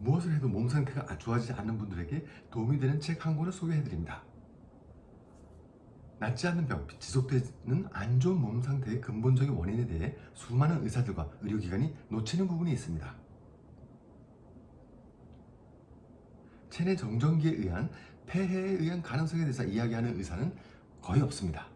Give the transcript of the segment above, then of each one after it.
무엇을 해도 몸 상태가 좋아지지 않는 분들에게 도움이 되는 책 한 권을 소개해드립니다. 낫지 않는 병, 지속되는 안 좋은 몸 상태의 근본적인 원인에 대해 수많은 의사들과 의료기관이 놓치는 부분이 있습니다. 체내 정전기에 의한 폐해에 의한 가능성에 대해서 이야기하는 의사는 거의 없습니다.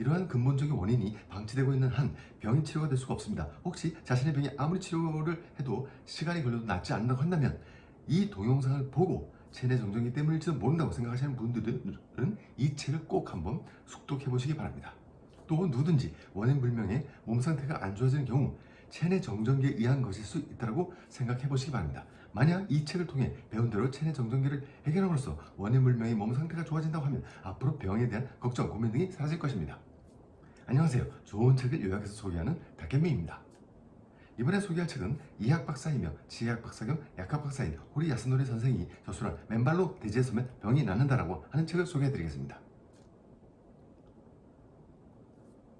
이러한 근본적인 원인이 방치되고 있는 한 병이 치료가 될 수가 없습니다. 혹시 자신의 병이 아무리 치료를 해도 시간이 걸려도 낫지 않는다고 한다면 이 동영상을 보고 체내 정전기 때문일지도 모른다고 생각하시는 분들은 이 책을 꼭 한번 숙독해 보시기 바랍니다. 또 누구든지 원인 불명의 몸 상태가 안 좋아지는 경우 체내 정전기에 의한 것일 수 있다고 생각해 보시기 바랍니다. 만약 이 책을 통해 배운 대로 체내 정전기를 해결함으로써 원인 불명의 몸 상태가 좋아진다고 하면 앞으로 병에 대한 걱정, 고민 등이 사라질 것입니다. 안녕하세요. 좋은 책을 요약해서 소개하는 박현민입니다. 이번에 소개할 책은 이학 박사이며 지학 박사 겸 약학 박사인 호리 야스노리 선생이 저술한 맨발로 대지에 서면 병이 낫는다라고 하는 책을 소개해드리겠습니다.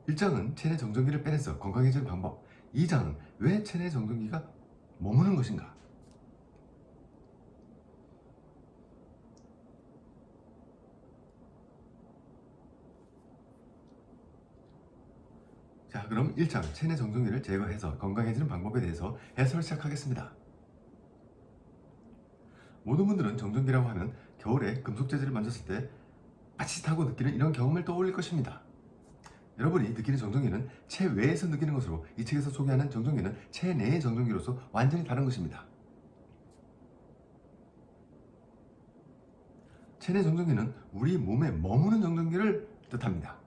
1장은 체내 정전기를 빼내서 건강해지는 방법 2장은 왜 체내 정전기가 머무는 것인가 자 그럼 1장 체내 정전기를 제거해서 건강해지는 방법에 대해서 해설을 시작하겠습니다. 모든 분들은 정전기라고 하면 겨울에 금속 재질을 만졌을 때 빠릿하고 느끼는 이런 경험을 떠올릴 것입니다. 여러분이 느끼는 정전기는 체외에서 느끼는 것으로 이 책에서 소개하는 정전기는 체내의 정전기로서 완전히 다른 것입니다. 체내 정전기는 우리 몸에 머무는 정전기를 뜻합니다.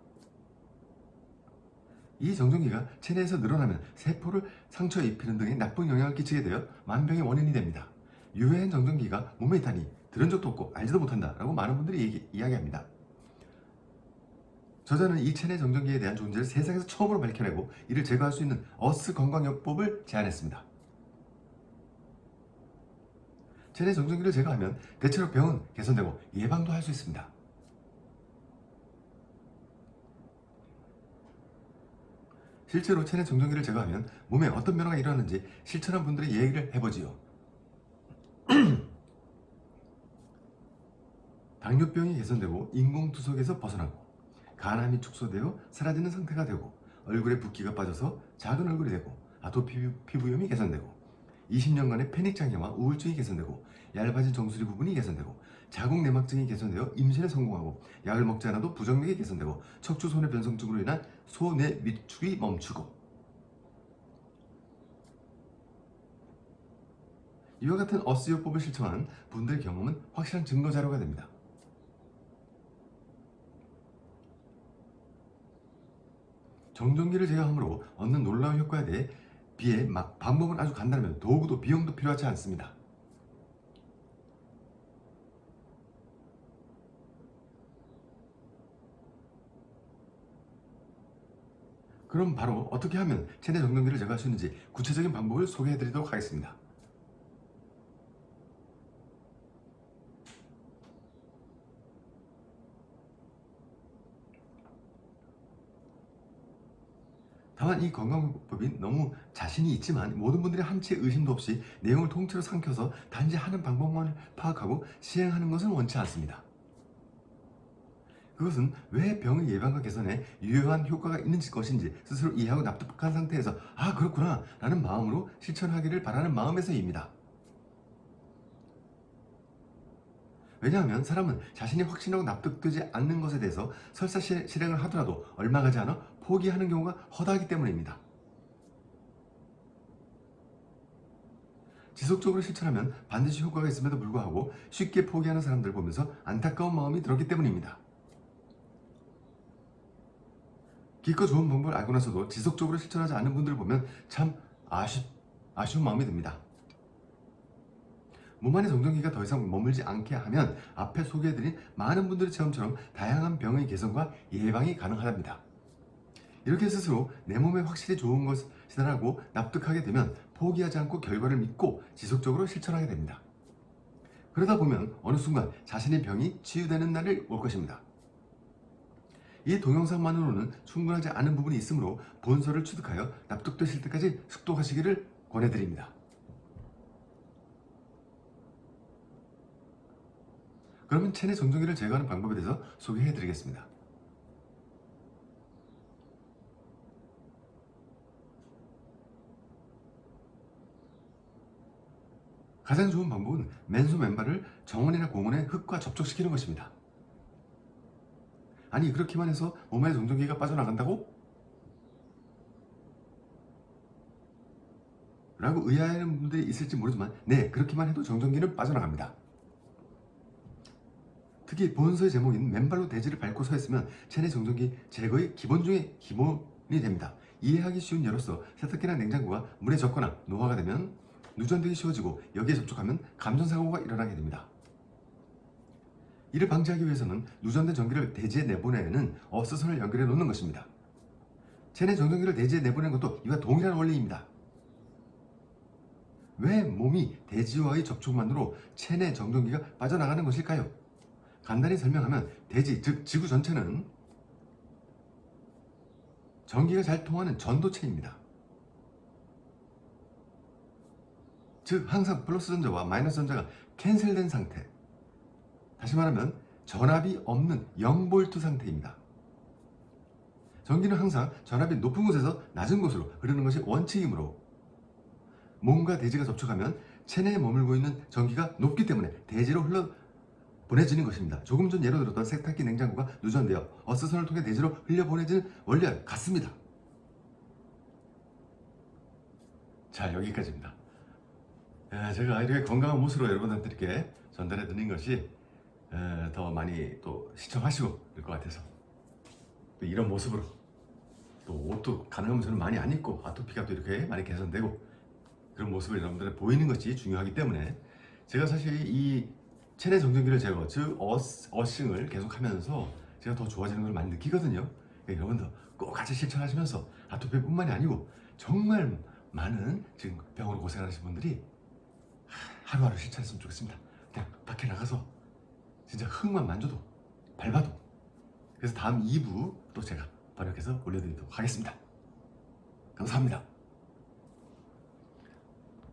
이 정전기가 체내에서 늘어나면 세포를 상처에 입히는 등의 나쁜 영향을 끼치게 되어 만병의 원인이 됩니다. 유해한 정전기가 몸에 있다니 들은 적도 없고 알지도 못한다 라고 많은 분들이 얘기, 이야기합니다. 저자는 이 체내 정전기에 대한 존재를 세상에서 처음으로 밝혀내고 이를 제거할 수 있는 어스 건강요법을 제안했습니다. 체내 정전기를 제거하면 대체로 병은 개선되고 예방도 할 수 있습니다. 실제로 체내 정전기를 제거하면 몸에 어떤 변화가 일어나는지 실천한 분들의 얘기를 해보지요. 당뇨병이 개선되고 인공투석에서 벗어나고 간암이 축소되어 사라지는 상태가 되고 얼굴에 붓기가 빠져서 작은 얼굴이 되고 아토피 피부염이 개선되고 20년간의 패닉 장애와 우울증이 개선되고 얇아진 정수리 부분이 개선되고 자궁 내막증이 개선되어 임신에 성공하고 약을 먹지 않아도 부정맥이 개선되고 척추 손해 변성증으로 인한 소뇌 위축이 멈추고 이와 같은 어스요법을 실천한 분들의 경험은 확실한 증거 자료가 됩니다. 정전기를 제거함으로 얻는 놀라운 효과에 대해 비해 막 방법은 아주 간단하면 도구도 비용도 필요하지 않습니다. 그럼 바로 어떻게 하면 체내 정전기를 제거할 수 있는지 구체적인 방법을 소개해 드리도록 하겠습니다. 다만 이 건강법이 너무 자신이 있지만 모든 분들이 한치의 의심도 없이 내용을 통째로 삼켜서 단지 하는 방법만 파악하고 시행하는 것은 원치 않습니다. 그것은 왜 병의 예방과 개선에 유효한 효과가 있는 것인지 스스로 이해하고 납득한 상태에서 아 그렇구나 라는 마음으로 실천하기를 바라는 마음에서입니다. 왜냐하면 사람은 자신이 확신하고 납득되지 않는 것에 대해서 설사 시- 실행을 하더라도 얼마 가지 않아 포기하는 경우가 허다하기 때문입니다. 지속적으로 실천하면 반드시 효과가 있음에도 불구하고 쉽게 포기하는 사람들을 보면서 안타까운 마음이 들었기 때문입니다. 기껏 좋은 방법을 알고 나서도 지속적으로 실천하지 않는 분들을 보면 참 아쉬, 아쉬운 마음이 듭니다. 몸 안의 정전기가 더 이상 머물지 않게 하면 앞에 소개해드린 많은 분들의 체험처럼 다양한 병의 개선과 예방이 가능하답니다. 이렇게 스스로 내 몸에 확실히 좋은 것이다라고 납득하게 되면 포기하지 않고 결과를 믿고 지속적으로 실천하게 됩니다. 그러다 보면 어느 순간 자신의 병이 치유되는 날을 올 것입니다. 이 동영상만으로는 충분하지 않은 부분이 있으므로 본서를 취득하여 납득되실 때까지 숙독하시기를 권해드립니다. 그러면 체내 전종기를 제거하는 방법에 대해서 소개해드리겠습니다. 가장 좋은 방법은 맨손 맨발을 정원이나 공원에 흙과 접촉시키는 것입니다. 아니 그렇게만 해서 몸에 정전기가 빠져나간다고? 라고 의아해하는 분들이 있을지 모르지만 네 그렇게만 해도 정전기는 빠져나갑니다. 특히 본서의 제목인 맨발로 대지를 밟고 서 있으면 체내 정전기 제거의 기본 중의 기본이 됩니다. 이해하기 쉬운 예로서 세탁기나 냉장고가 물에 젖거나 노화가 되면 누전되기 쉬워지고 여기에 접촉하면 감전사고가 일어나게 됩니다. 이를 방지하기 위해서는 누전된 전기를 대지에 내보내는 어스선을 연결해 놓는 것입니다. 체내 정전기를 대지에 내보내는 것도 이와 동일한 원리입니다. 왜 몸이 대지와의 접촉만으로 체내 정전기가 빠져나가는 것일까요? 간단히 설명하면 대지, 즉 지구 전체는 전기가 잘 통하는 전도체입니다. 즉 항상 플러스 전자와 마이너스 전자가 캔슬된 상태. 다시 말하면 전압이 없는 0볼트 상태입니다. 전기는 항상 전압이 높은 곳에서 낮은 곳으로 흐르는 것이 원칙이므로 몸과 대지가 접촉하면 체내에 머물고 있는 전기가 높기 때문에 대지로 흘러 보내지는 것입니다. 조금 전 예로 들었던 세탁기 냉장고가 누전되어 어스선을 통해 대지로 흘려 보내지는 원리와 같습니다. 자 여기까지입니다. 에, 제가 이렇게 건강한 모습으로 여러분들께 전달해 드린 것이 에, 더 많이 또 시청하시고 될 것 같아서 또 이런 모습으로 또 옷도 가능하면 저는 많이 안 입고 아토피가 또 이렇게 많이 개선되고 그런 모습을 여러분들에 보이는 것이 중요하기 때문에 제가 사실 이 체내 정전기를 제거, 즉 어싱을 계속하면서 제가 더 좋아지는 걸 많이 느끼거든요. 그러니까 여러분도 꼭 같이 실천하시면서 아토피뿐만이 아니고 정말 많은 지금 병으로 고생하시는 분들이 하- 하루하루 실천했으면 좋겠습니다. 그냥 밖에 나가서 진짜 흙만 만져도 밟아도 그래서 다음 2부 또 제가 번역해서 올려드리도록 하겠습니다. 감사합니다.